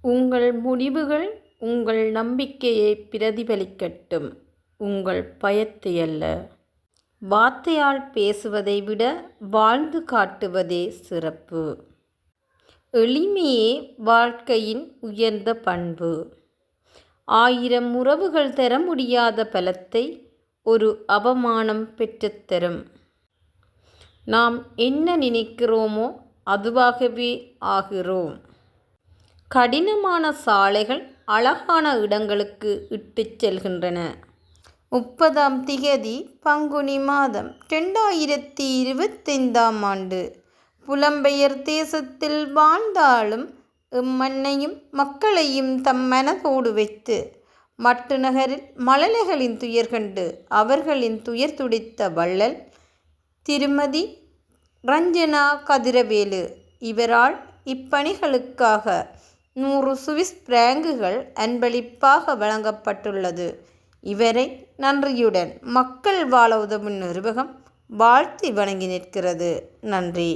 உங்கள் முடிவுகள் உங்கள் நம்பிக்கையை பிரதிபலிக்கட்டும். உங்கள் பயத்தை அல்ல. வார்த்தையால் பேசுவதை விட வாழ்ந்து காட்டுவதே சிறப்பு. எளிமையே வாழ்க்கையின் உயர்ந்த பண்பு. ஆயிரம் உறவுகள் தர முடியாத பலத்தை ஒரு அவமானம் பெற்றுத்தரும் நாம் என்ன நினைக்கிறோமோ அதுவாகவே ஆகிறோம். கடினமான சாலைகள் அழகான இடங்களுக்கு இட்டுச் செல்கின்றன. முப்பதாம் திகதி பங்குனி மாதம் ரெண்டாயிரத்தி இருபத்தைந்தாம் ஆண்டு. புலம்பெயர் தேசத்தில் வாழ்ந்தாலும் இம்மண்ணையும் மக்களையும் தம் மனதோடு வைத்து மட்டு நகரில் மழலைகளின் துயர் கண்டு அவர்களின் துயர் துடித்த வள்ளல் திருமதி ரஞ்சனா கதிரவேலு இவரால் இப்பணிகளுக்காக நூறு சுவிஸ் பிராங்குகள் அன்பளிப்பாக வழங்கப்பட்டுள்ளது. இவரை நன்றியுடன் மக்கள் வாழ உதவும் நிறுவகம் வாழ்த்தி வணங்கி நிற்கிறது. நன்றி.